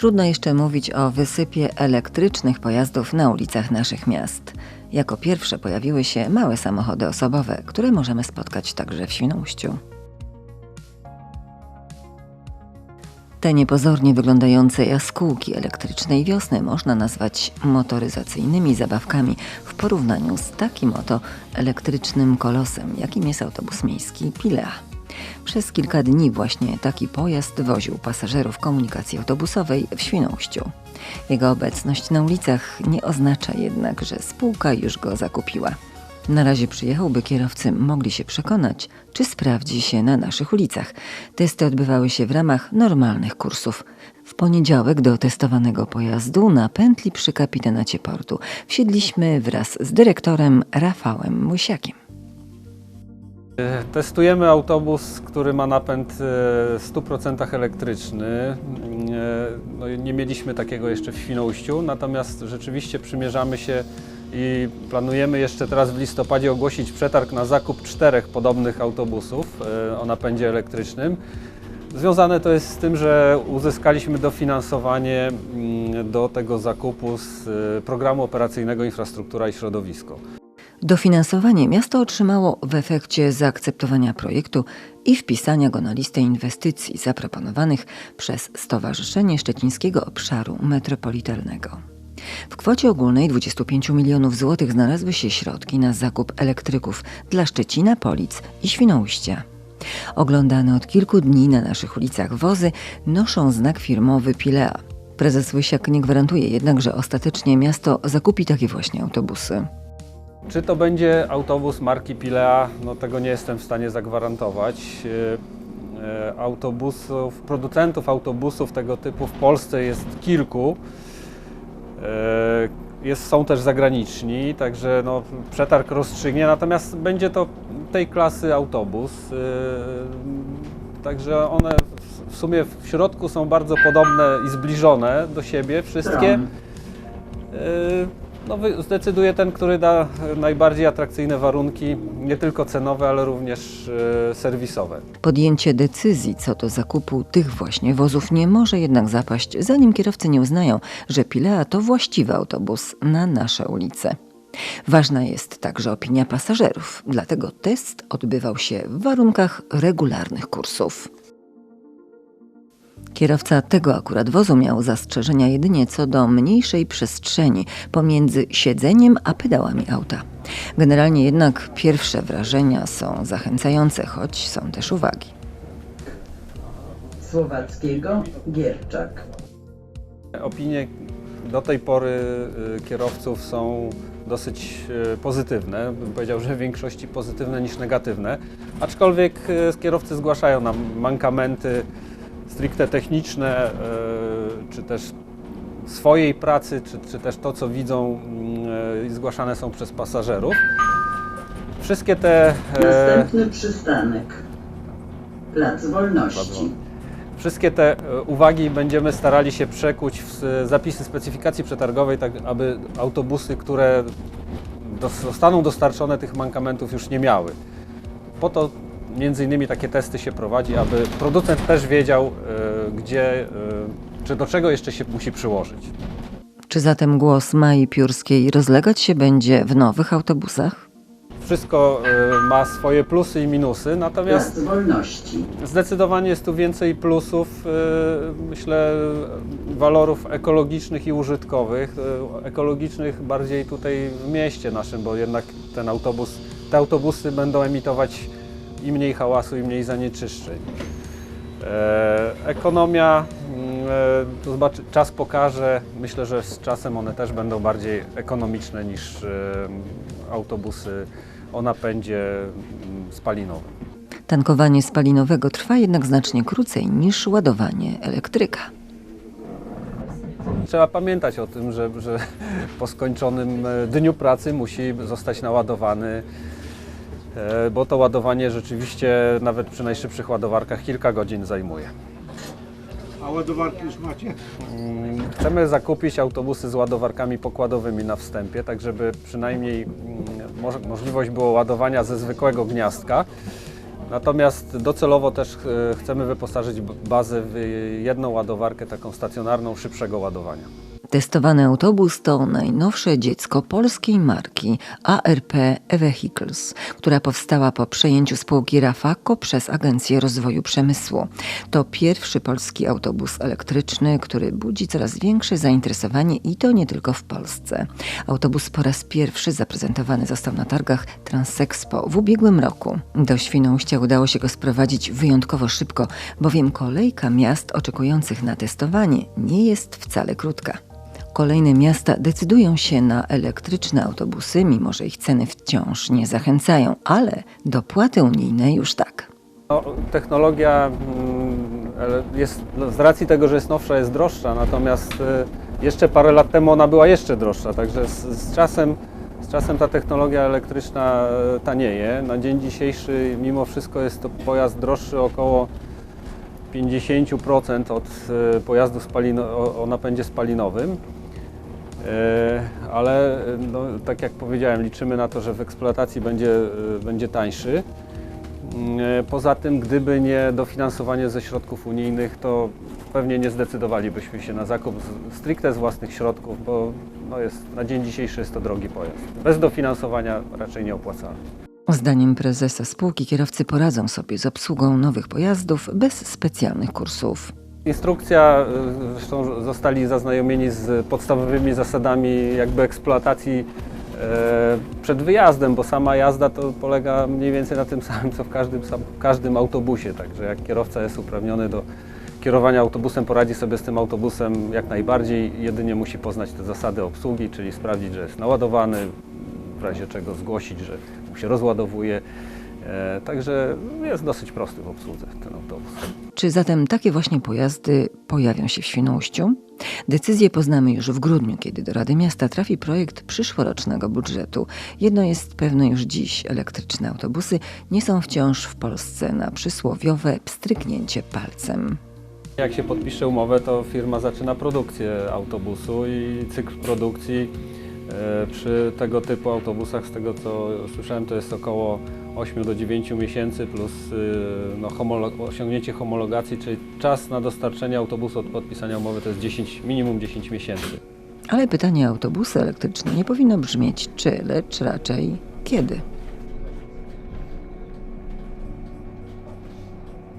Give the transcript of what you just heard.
Trudno jeszcze mówić o wysypie elektrycznych pojazdów na ulicach naszych miast. Jako pierwsze pojawiły się małe samochody osobowe, które możemy spotkać także w Świnoujściu. Te niepozornie wyglądające jaskółki elektrycznej wiosny można nazwać motoryzacyjnymi zabawkami w porównaniu z takim oto elektrycznym kolosem, jakim jest autobus miejski Pilea. Przez kilka dni właśnie taki pojazd woził pasażerów komunikacji autobusowej w Świnoujściu. Jego obecność na ulicach nie oznacza jednak, że spółka już go zakupiła. Na razie przyjechał, by kierowcy mogli się przekonać, czy sprawdzi się na naszych ulicach. Testy odbywały się w ramach normalnych kursów. W poniedziałek do testowanego pojazdu na pętli przy kapitanacie portu wsiedliśmy wraz z dyrektorem Rafałem Musiakiem. Testujemy autobus, który ma napęd e, w 100% elektryczny. E, No, nie mieliśmy takiego jeszcze w Świnoujściu, natomiast rzeczywiście przymierzamy się i planujemy jeszcze teraz w listopadzie ogłosić przetarg na zakup czterech podobnych autobusów e, o napędzie elektrycznym. Związane to jest z tym, że uzyskaliśmy dofinansowanie mm, do tego zakupu z programu operacyjnego Infrastruktura i Środowisko. Dofinansowanie miasto otrzymało w efekcie zaakceptowania projektu i wpisania go na listę inwestycji zaproponowanych przez Stowarzyszenie Szczecińskiego Obszaru Metropolitalnego. W kwocie ogólnej 25 milionów złotych znalazły się środki na zakup elektryków dla Szczecina, Polic i Świnoujścia. Oglądane od kilku dni na naszych ulicach wozy noszą znak firmowy Pilea. Prezes Łysiak nie gwarantuje jednak, że ostatecznie miasto zakupi takie właśnie autobusy. Czy to będzie autobus marki Pilea? No tego nie jestem w stanie zagwarantować. E, e, Autobusów, producentów autobusów tego typu w Polsce jest kilku. E, Jest, są też zagraniczni, także no, przetarg rozstrzygnie, natomiast będzie to tej klasy autobus. Także one w- w sumie w środku są bardzo podobne i zbliżone do siebie wszystkie. No, zdecyduje ten, który da najbardziej atrakcyjne warunki, nie tylko cenowe, ale również yy, serwisowe. Podjęcie decyzji co do zakupu tych właśnie wozów nie może jednak zapaść, zanim kierowcy nie uznają, że Pilea to właściwy autobus na nasze ulice. Ważna jest także opinia pasażerów, dlatego test odbywał się w warunkach regularnych kursów. Kierowca tego akurat wozu miał zastrzeżenia jedynie co do mniejszej przestrzeni pomiędzy siedzeniem a pedałami auta. Generalnie jednak pierwsze wrażenia są zachęcające, choć są też uwagi. Słowackiego Gierczak. Opinie do tej pory yy, kierowców są dosyć yy, pozytywne, bym powiedział, że w większości pozytywne niż negatywne, aczkolwiek yy, kierowcy zgłaszają nam mankamenty stricte techniczne, yy, czy też swojej pracy, czy, czy też to, co widzą yy, i zgłaszane są przez pasażerów. Wszystkie te e, Następny przystanek. Plac Wolności. Wszystkie te e, uwagi będziemy starali się przekuć w zapisy specyfikacji przetargowej, tak aby autobusy, które zostaną dostarczone, tych mankamentów już nie miały. Po to między innymi takie testy się prowadzi, aby producent też wiedział, e, gdzie, e, czy do czego jeszcze się musi przyłożyć. Czy zatem głos Mai Piórskiej rozlegać się będzie w nowych autobusach? Wszystko e, ma swoje plusy i minusy, natomiast. Zdecydowanie jest tu więcej plusów, myślę, walorów ekologicznych i użytkowych. Ekologicznych bardziej tutaj w mieście naszym, bo jednak ten autobus, te autobusy będą emitować i mniej hałasu, i mniej zanieczyszczeń. E, Ekonomia, mm, e, to zobaczy, czas pokaże. Myślę, że z czasem one też będą bardziej ekonomiczne niż e, autobusy o napędzie mm, spalinowym. Tankowanie spalinowego trwa jednak znacznie krócej niż ładowanie elektryka. Trzeba pamiętać o tym, że, że po skończonym dniu pracy musi zostać naładowany, bo to ładowanie rzeczywiście nawet przy najszybszych ładowarkach kilka godzin zajmuje. A ładowarki już macie? Mm, Chcemy zakupić autobusy z ładowarkami pokładowymi na wstępie, tak żeby przynajmniej mm, moż- możliwość było ładowania ze zwykłego gniazdka Natomiast docelowo też e, chcemy wyposażyć bazę w jedną ładowarkę taką stacjonarną szybszego ładowania. Testowany autobus to najnowsze dziecko polskiej marki ARP E-Vehicles, która powstała po przejęciu spółki Rafako przez Agencję Rozwoju Przemysłu. To pierwszy polski autobus elektryczny, który budzi coraz większe zainteresowanie i to nie tylko w Polsce. Autobus po raz pierwszy zaprezentowany został na targach Transexpo w ubiegłym roku. Do Świnoujścia udało się go sprowadzić wyjątkowo szybko, bowiem kolejka miast oczekujących na testowanie nie jest wcale krótka. Kolejne miasta decydują się na elektryczne autobusy, mimo że ich ceny wciąż nie zachęcają, ale dopłaty unijne już tak. No, technologia mm, jest, no, z racji tego, że jest nowsza, jest droższa, natomiast e, jeszcze parę lat temu ona była jeszcze droższa, także z, z, czasem, z czasem ta technologia elektryczna e, tanieje. Na dzień dzisiejszy mimo wszystko jest to pojazd droższy około 50% od e, pojazdu spalino, o napędzie spalinowym. E, Ale e, no, tak jak powiedziałem, liczymy na to, że w eksploatacji będzie, e, będzie tańszy. Mm, Poza tym, gdyby nie dofinansowanie ze środków unijnych, to pewnie nie zdecydowalibyśmy się na zakup stricte z własnych środków, bo no jest, na dzień dzisiejszy jest to drogi pojazd. Bez dofinansowania raczej nieopłacalny. Zdaniem prezesa spółki kierowcy poradzą sobie z obsługą nowych pojazdów bez specjalnych kursów. Instrukcja, y, zresztą zostali zaznajomieni z podstawowymi zasadami jakby eksploatacji e, przed wyjazdem, bo sama jazda to polega mniej więcej na tym samym, co w każdym, sam- każdym autobusie. Także jak kierowca jest uprawniony do kierowania autobusem, poradzi sobie z tym autobusem jak najbardziej. Jedynie musi poznać te zasady obsługi, czyli sprawdzić, że jest naładowany, w razie czego zgłosić, że mu się rozładowuje. E, Także jest dosyć prosty w obsłudze ten autobus. Czy zatem takie właśnie pojazdy pojawią się w Świnoujściu? Decyzję poznamy już w grudniu, kiedy do Rady Miasta trafi projekt przyszłorocznego budżetu. Jedno jest pewne już dziś: elektryczne autobusy nie są wciąż w Polsce na przysłowiowe pstryknięcie palcem. Jak się podpisze umowę, to firma zaczyna produkcję autobusu i cykl produkcji e, przy tego typu autobusach, z tego co słyszałem, to jest około 8 do 9 miesięcy plus y, no, homolo- osiągnięcie homologacji, czyli czas na dostarczenie autobusu od podpisania umowy to jest 10, minimum 10 miesięcy. Ale pytanie autobusy elektryczne nie powinno brzmieć czy, lecz raczej kiedy.